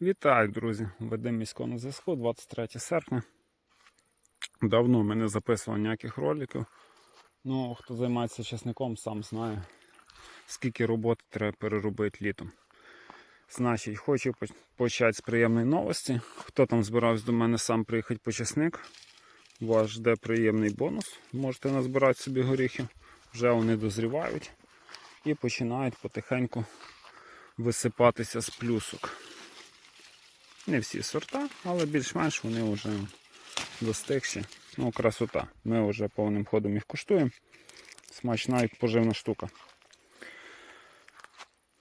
Вітаю, друзі! Ведемо міського на зв'язку 23 серпня. Давно ми не записував ніяких роликів. Ну, хто займається часником, сам знає, скільки роботи треба переробити літом. Значить, хочу почати з приємної новості. Хто там збирався до мене сам приїхати по часник, вас жде приємний бонус. Можете назбирати собі горіхів. Вже вони дозрівають і починають потихеньку висипатися з плюсок. Не всі сорта, але більш-менш вони вже достигші. Ну, красота. Ми вже повним ходом їх куштуємо. Смачна і поживна штука.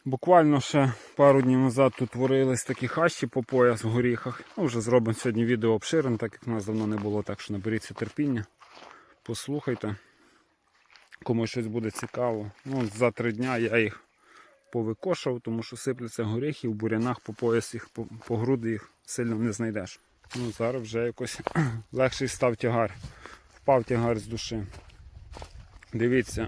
Буквально ще пару днів назад тут творились такі хащі по пояс в горіхах. Ну, вже зробимо сьогодні відео обширне, так як нас давно не було, так що наберіться терпіння. Послухайте. Кому щось буде цікаво. Ну, за три дня я їх повикошав, тому що сипляться горіхи, в бурянах по пояс їх, по, по груди їх сильно не знайдеш. Ну, зараз вже якось легший став тягар. Впав тягар з душі. Дивіться,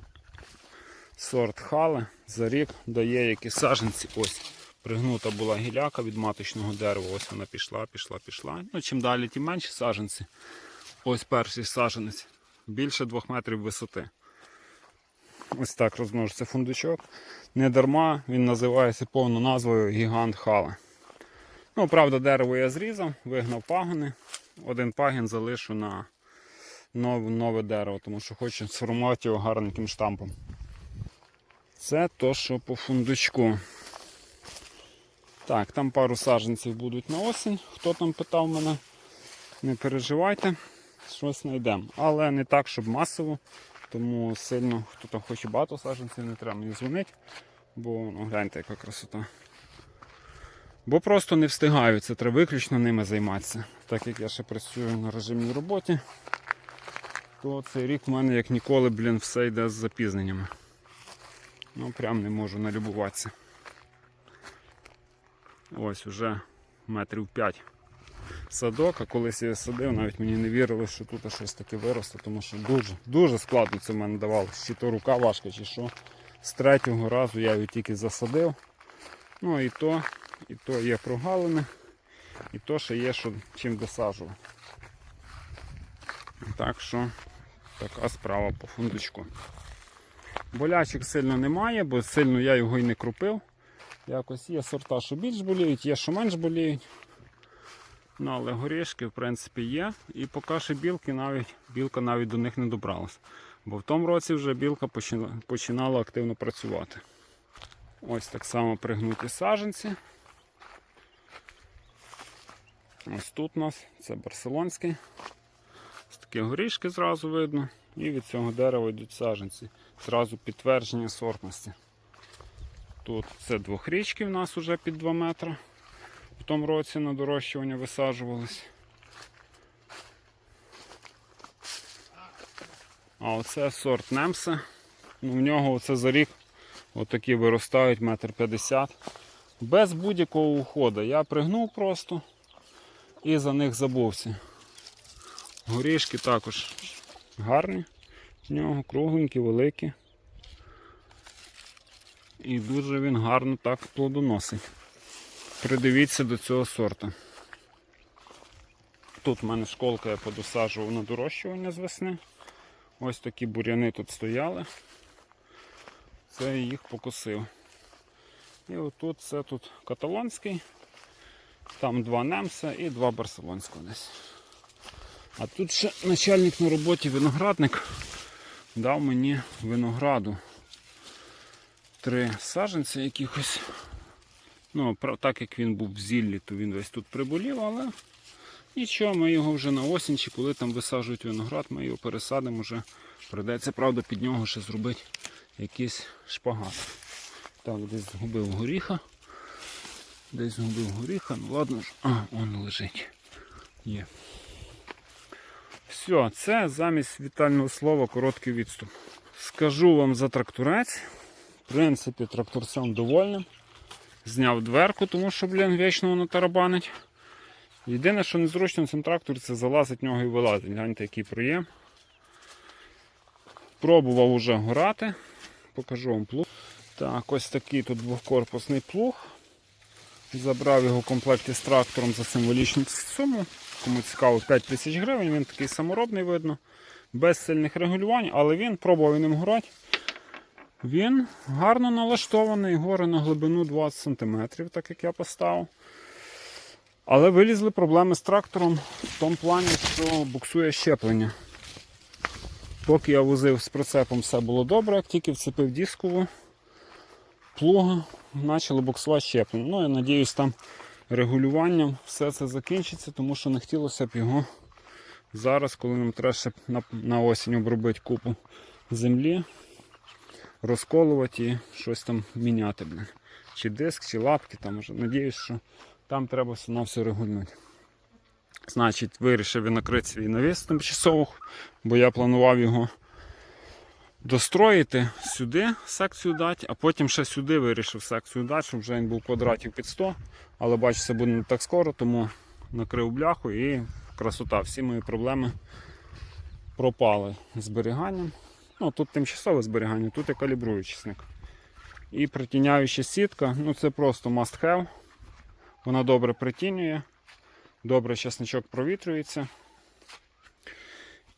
сорт хали за рік дає якісь саженці. Ось пригнута була гіляка від маточного дерева. Ось вона пішла, пішла, пішла. Ну, чим далі, тим менші саженці. Ось перший саженець. Більше двох метрів висоти. Ось так розмножиться фундучок. Не дарма він називається повною назвою Гігант Хала. Ну, правда, дерево я зрізав, вигнав пагони. Один пагін залишу на нове, дерево, тому що хочу сформувати його гарненьким штампом. Це то, що по фундучку. Так, там пару саджанців будуть на осінь. Хто там питав мене, не переживайте, щось знайдемо. Але не так, щоб масово. Тому сильно, хто там хоче багато саджанців, не треба мені дзвонити, бо ну, гляньте, яка красота. Бо просто не встигаю, це треба виключно ними займатися. Так як я ще працюю на режимній роботі, то цей рік в мене як ніколи, блін, все йде з запізненнями. Ну прям не можу налюбуватися. Ось уже метрів 5 садок, а колись я садив, навіть мені не вірили, що тут щось таке виросте, тому що дуже дуже складно це в мене давалося. Чи то рука важка, чи що. З третього разу я його тільки засадив. Ну і то, і то є прогалини, і то ще є що чим досаджувати. Так що така справа по фундучку. Болячок сильно немає, бо сильно я його і не крупив. Якось є сорта, що більш боліють, є, що менш боліють. Ну, але горішки, в принципі, є. І поки що білки навіть, білка навіть до них не добралась. Бо в тому році вже білка почина- починала активно працювати. Ось так само пригнуті саженці. Ось тут у нас це барселонський. Ось такі горішки зразу видно. І від цього дерева йдуть саженці. Зразу підтвердження сортності. Тут це двохрічки в нас вже під 2 метри. В тому році на дорощування висаджувались. А оце сорт Немса. Ну, в нього оце за рік отакі виростають метр п'ятдесят. Без будь-якого уходу. Я пригнув просто і за них забувся. Горішки також гарні. В нього кругленькі, великі. І дуже він гарно так плодоносить. Придивіться до цього сорту. Тут в мене школка я подосаджував на дорощування з весни. Ось такі буряни тут стояли. Це я їх покосив. І отут це тут каталонський, там два немса і два барселонського десь. А тут ще начальник на роботі виноградник дав мені винограду. Три саджанці якихось. Ну, так як він був в зіллі, то він весь тут приболів, але нічого, ми його вже на осінь, чи коли там висаджують виноград, ми його пересадимо вже. Придеться, правда, під нього ще зробити якийсь шпагат. Так, десь згубив горіха. Десь згубив горіха, ну ладно ж. А, он лежить. Є. Все, це замість вітального слова короткий відступ. Скажу вам за тракторець. В принципі, тракторцем довольним. Зняв дверку, тому що, блін, вічно воно тарабанить. Єдине, що незручно в цьому тракторі, це залазить в нього і вилазить. Гляньте, який проєм. Пробував уже горати. Покажу вам плуг. Так, ось такий тут двохкорпусний плуг. Забрав його в комплекті з трактором за символічну суму. Кому цікаво, 5 тисяч гривень. Він такий саморобний видно, без сильних регулювань, але він пробував ним грати. Він гарно налаштований, гори на глибину 20 см, так як я поставив. Але вилізли проблеми з трактором в тому плані, що буксує щеплення. Поки я возив з прицепом, все було добре, як тільки вцепив дискову плуга, почало буксувати щеплення. Ну, я надіюсь, там регулюванням все це закінчиться, тому що не хотілося б його зараз, коли нам треба ще на, осінь обробити купу землі, розколувати і щось там міняти. Блін. Чи диск, чи лапки. Там уже. Надіюсь, що там треба все на все регулювати. Значить, вирішив я накрити свій навіс тимчасово, бо я планував його достроїти сюди секцію дати, а потім ще сюди вирішив секцію дати, щоб вже він був квадратів під 100. Але бачу, це буде не так скоро, тому накрив бляху і красота. Всі мої проблеми пропали зберіганням. Ну, тут тимчасове зберігання, тут я калібрую чесник. І притіняюча сітка, ну це просто must have. Вона добре притінює, добре чесничок провітрюється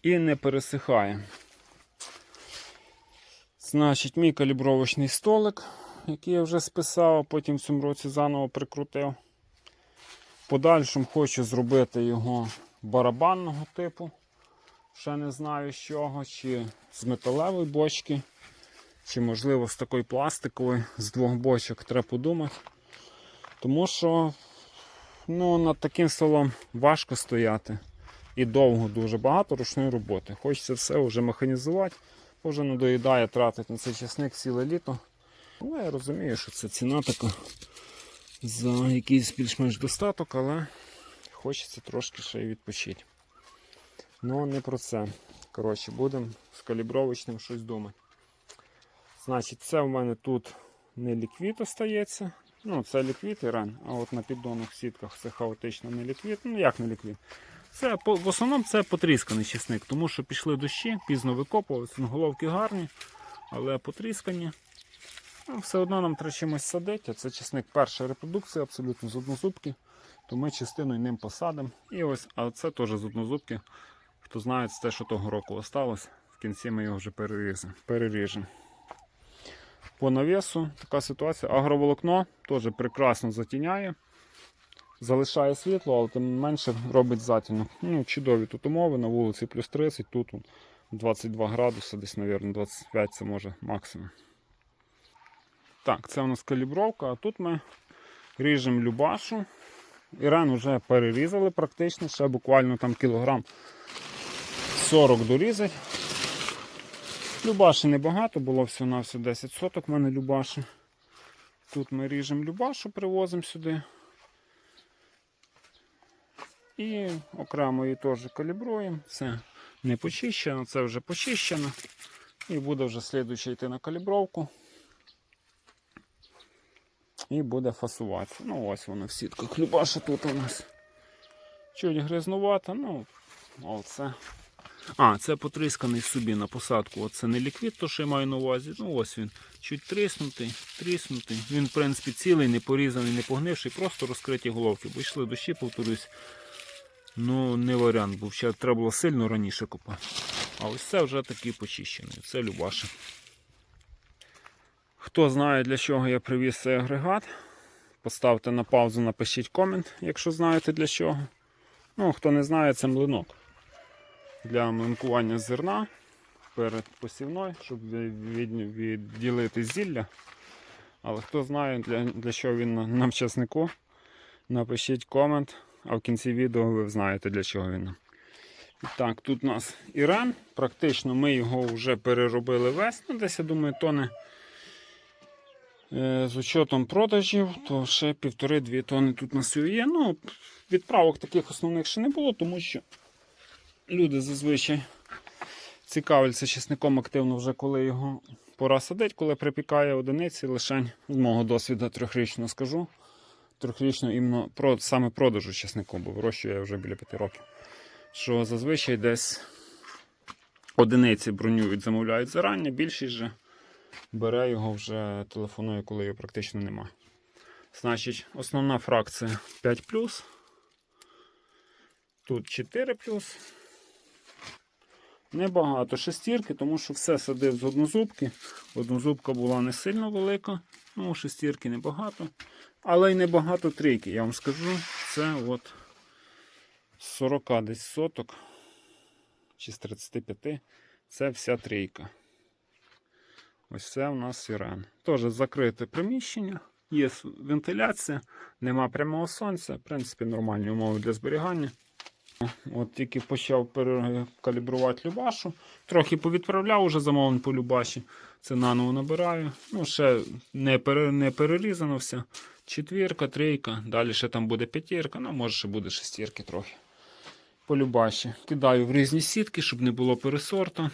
і не пересихає. Значить, мій калібровочний столик, який я вже списав, а потім в цьому році заново прикрутив. Подальшому хочу зробити його барабанного типу. Ще не знаю з чого, чи з металевої бочки, чи можливо з такої пластикової, з двох бочок треба подумати. Тому що ну, над таким столом важко стояти. І довго дуже багато ручної роботи. Хочеться все вже механізувати, вже надоїдає тратити на цей часник ціле літо. Але я розумію, що це ціна така за якийсь більш-менш достаток, але хочеться трошки ще й відпочити. Ну, не про це. Коротше, будемо з калібровочним щось думати. Значить, це в мене тут не ліквід остається. Ну, це ліквід Іран, а от на піддонних сітках це хаотично не ліквід. Ну як не ліквід? Це в основному це потрісканий чесник, тому що пішли дощі, пізно викопувалися, ну, головки гарні, але потріскані. Ну, все одно нам треба чимось садити. Це чесник перша репродукція, абсолютно з однозубки, то ми частиною ним посадимо. І ось, а це теж з однозубки. Хто знає, це те, що того року осталось. В кінці ми його вже переріжемо. По навісу така ситуація. Агроволокно теж прекрасно затіняє. Залишає світло, але тим менше робить затінок. Ну, чудові тут умови, на вулиці плюс 30, тут 22 градуси, десь, мабуть, 25 це може максимум. Так, це у нас калібровка, а тут ми ріжемо любашу. Іран вже перерізали практично, ще буквально там кілограм 40 дорізать. Любаші небагато, було всього на все 10 соток в мене любаші. Тут ми ріжемо любашу, привозимо сюди. І окремо її теж калібруємо. Це не почищено, це вже почищено. І буде вже слідуючий йти на калібровку. І буде фасуватися. Ну ось воно в сітках. Любаша тут у нас. Чуть грязнувата, ну, оце. А, це потрісканий собі на посадку. Оце не ліквід, то що я маю на увазі. Ну ось він. Чуть тріснутий, тріснутий. Він, в принципі, цілий, не порізаний, не погнивший, просто розкриті головки. Бо йшли дощі, повторюсь. Ну, не варіант був. Ще треба було сильно раніше копати. А ось це вже такий почищений. Це Любаша. Хто знає, для чого я привіз цей агрегат, поставте на паузу, напишіть комент, якщо знаєте для чого. Ну, хто не знає, це млинок для млинкування зерна перед посівною, щоб від- від- відділити зілля. Але хто знає, для, для чого він на- нам часнику, напишіть комент, а в кінці відео ви знаєте, для чого він Так, тут у нас Іран. Практично ми його вже переробили весь. Ну, десь, я думаю, тони Е, з учетом продажів, то ще півтори-дві тони тут на сю є. Ну, відправок таких основних ще не було, тому що люди зазвичай цікавляться чесником активно вже коли його пора садити, коли припікає одиниці, лише з мого досвіду трьохрічно скажу. Трьохрічно іменно про, саме продажу чеснику, бо вирощую я вже біля п'яти років. Що зазвичай десь одиниці бронюють, замовляють зарання, більшість же бере його вже телефонує, коли його практично нема. Значить, основна фракція 5 Тут 4 Небагато шестірки, тому що все садив з однозубки. Однозубка була не сильно велика, ну, шестірки небагато. Але й небагато трійки, я вам скажу. Це от з 40 десь соток чи з 35. Це вся трійка. Ось це у нас сирен. Теж закрите приміщення, є вентиляція, нема прямого сонця. В принципі, нормальні умови для зберігання. От тільки почав перекалібрувати Любашу. Трохи повідправляв уже замовлень по Любаші. Це наново набираю. Ну, ще не, пере, не перерізано все. Четвірка, трійка, далі ще там буде п'ятірка, ну може ще буде шестірки трохи. По Любаші. Кидаю в різні сітки, щоб не було пересорту.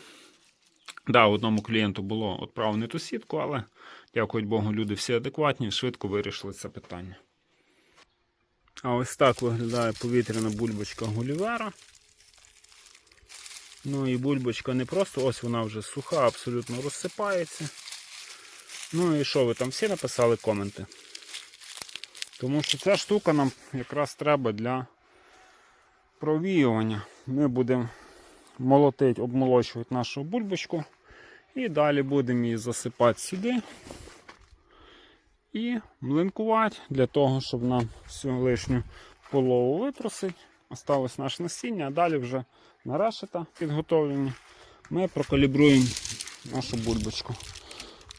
Да, одному клієнту було відправив не ту сітку, але дякую Богу, люди всі адекватні, швидко вирішили це питання. А ось так виглядає повітряна бульбочка Гулівера. Ну і бульбочка не просто, ось вона вже суха, абсолютно розсипається. Ну і що ви там всі написали коменти? Тому що ця штука нам якраз треба для провіювання. Ми будемо молотити, обмолочувати нашу бульбочку. І далі будемо її засипати сюди і млинкувати для того, щоб нам всю лишню полову витрусити. Осталось наше насіння, а далі вже на решета підготовлені. Ми прокалібруємо нашу бульбочку.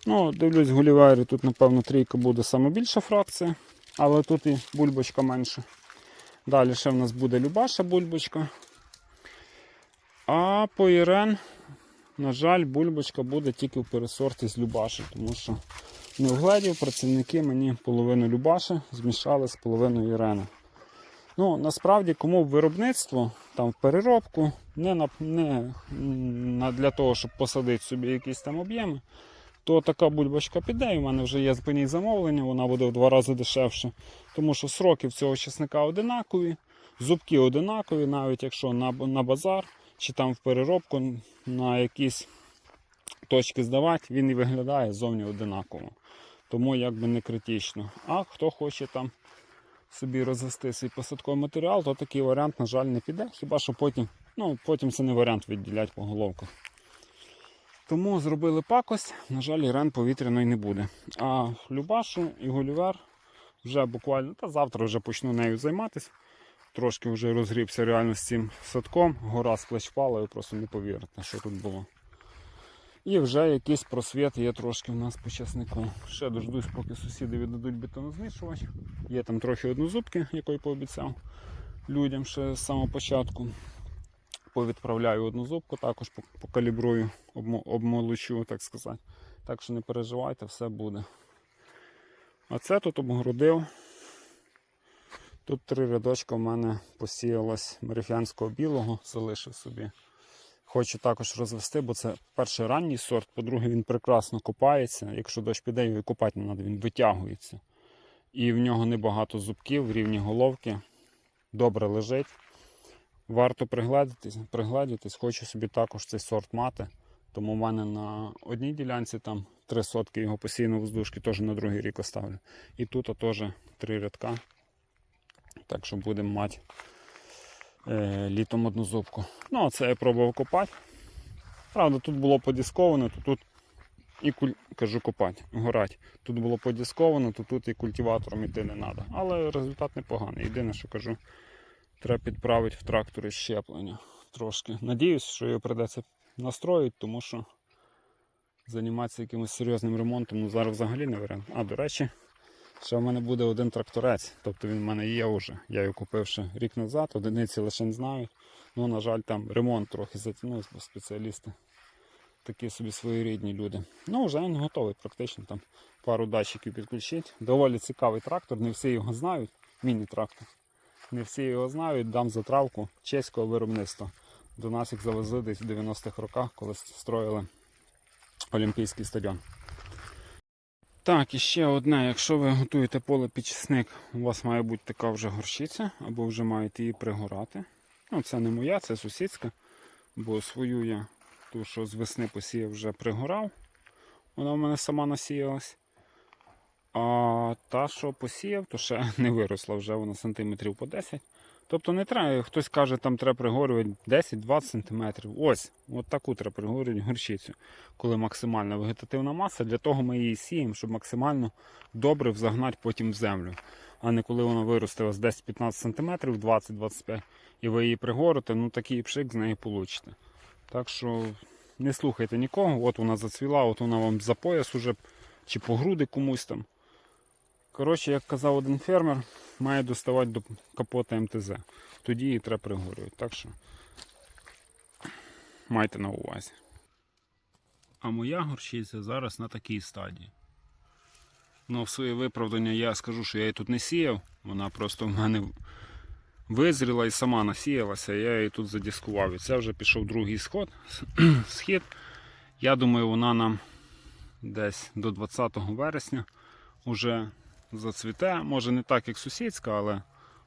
Ну, дивлюсь, в тут, напевно, трійка буде саме більша фракція, але тут і бульбочка менша. Далі ще в нас буде Любаша бульбочка. А по Ірен, на жаль, бульбочка буде тільки в пересорті з Любаші, тому що не вгледів працівники мені половину Любаші змішали з половиною Ірени. Ну, насправді, кому в виробництво, там в переробку, не, не на, для того, щоб посадити собі якісь там об'єми, то така бульбочка піде. І в мене вже є по замовлення, вона буде в два рази дешевше. Тому що сроки в цього чесника одинакові, зубки одинакові, навіть якщо на, на базар чи там в переробку на якісь точки здавати, він і виглядає зовні одинаково. Тому якби не критично. А хто хоче там собі розвести свій посадковий матеріал, то такий варіант, на жаль, не піде. Хіба що потім, ну, потім це не варіант відділяти по головках. Тому зробили пакость, на жаль, ірен повітряної не буде. А Любашу і Гулівер вже буквально, та завтра вже почну нею займатися. Трошки вже розгрібся реально з цим садком. Гора з плеч впала, ви просто не повірите, що тут було. І вже якийсь просвіт є трошки в нас по часнику. Ще дождусь, поки сусіди віддадуть бетонознищувач. Є там трохи однозубки, якої пообіцяв людям ще з самого початку. Повідправляю одну зубку, також покалібрую, обмолочу, так сказати. Так що не переживайте, все буде. А це тут обгородив. Тут три рядочка в мене посіялось мерифянського білого, залишив собі. Хочу також розвести, бо це перший ранній сорт, по-друге, він прекрасно копається. Якщо дощ піде, його і копати не треба, він витягується. І в нього небагато зубків рівні головки. Добре лежить. Варто пригледітись, пригледітись. Хочу собі також цей сорт мати. Тому в мене на одній ділянці там три сотки його постійно воздушки, теж на другий рік оставлю. І тут теж три рядка. Так що будемо мати літом одну зубку. Ну, а це я пробував копати. Правда, тут було подісковано, то тут і куль... кажу копати, горать. Тут було подісковано, то тут і культиватором іти не треба. Але результат непоганий. Єдине, що кажу, треба підправити в тракторі щеплення трошки. Надіюсь, що його придеться настроїти, тому що займатися якимось серйозним ремонтом ну, зараз взагалі не варіант. А, до речі, ще в мене буде один тракторець, тобто він в мене є вже. Я його купив ще рік назад, одиниці лише не знають. Ну, на жаль, там ремонт трохи затягнувся, бо спеціалісти такі собі своєрідні люди. Ну, вже він готовий практично там пару датчиків підключити. Доволі цікавий трактор, не всі його знають. Міні-трактор. Не всі його знають, дам затравку чеського виробництва. До нас їх завезли десь в 90-х роках, коли строїли Олімпійський стадіон. Так, і ще одне. Якщо ви готуєте поле під чесник, у вас має бути така вже горщиця, або вже маєте її пригорати. Ну, це не моя, це сусідська, бо свою я ту, що з весни посіяв, вже пригорав. Вона в мене сама насіялась. А та, що посіяв, то ще не виросла вже вона сантиметрів по 10. Тобто не треба, хтось каже, там треба пригорювати 10-20 сантиметрів. Ось, от таку треба пригорювати горчицю, коли максимальна вегетативна маса. Для того ми її сіємо, щоб максимально добре взагнати потім в землю. А не коли вона виросте вас 10-15 см, 20-25 і ви її пригорите, ну такий пшик з неї получите. Так що не слухайте нікого, от вона зацвіла, от вона вам за пояс уже чи по груди комусь там. Коротше, як казав один фермер, має доставати до капота МТЗ. Тоді її треба пригорювати. Так що майте на увазі. А моя горчиця зараз на такій стадії. Ну, в своє виправдання я скажу, що я її тут не сіяв. Вона просто в мене визріла і сама насіялася, я її тут задіскував. І це вже пішов другий сход, схід. Я думаю, вона нам десь до 20 вересня вже зацвіте. Може не так, як сусідська, але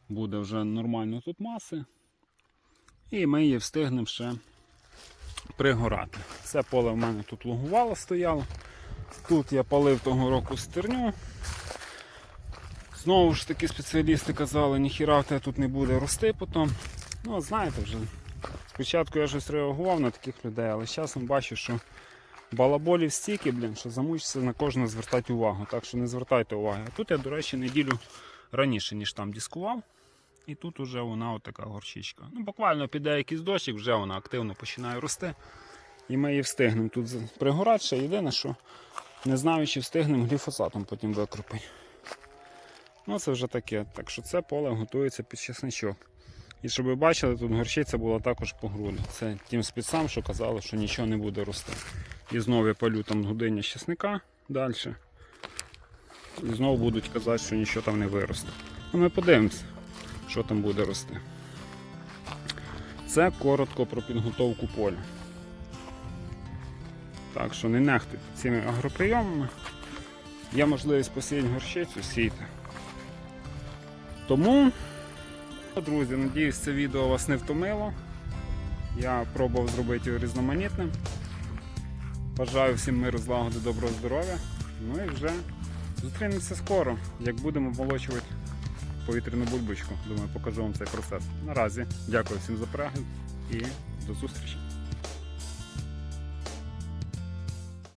буде вже нормально тут маси. І ми її встигнемо ще пригорати. Це поле в мене тут лугувало стояло. Тут я палив того року стерню. Знову ж таки спеціалісти казали, ніхіра в тебе тут не буде рости потім. Ну, знаєте вже. Спочатку я щось реагував на таких людей, але з часом бачу, що балаболів стільки, блін, що замучиться на кожного звертати увагу. Так що не звертайте уваги. А тут я, до речі, неділю раніше, ніж там дискував. І тут вже вона отака горчичка. Ну, буквально піде якийсь дощик, вже вона активно починає рости. І ми її встигнемо тут пригорати. Єдине, що не знаю, чи встигнемо гліфосатом потім викропити. Ну, це вже таке. Так що це поле готується під чесничок. І щоб ви бачили, тут горчиця була також по груди. Це тим спецам, що казали, що нічого не буде рости. І знову я палю там годиння з чесника далі. І знову будуть казати, що нічого там не виросте. Ну, ми подивимося, що там буде рости. Це коротко про підготовку поля. Так що не нехтуйте цими агроприйомами. Є можливість посіяти горчицю, сійте. Тому, друзі, надіюсь, це відео вас не втомило. Я пробував зробити його різноманітним. Бажаю всім миру, злагоди, доброго здоров'я. Ну і вже зустрінемося скоро, як будемо молочувати повітряну бульбочку. Думаю, покажу вам цей процес. Наразі дякую всім за перегляд і до зустрічі.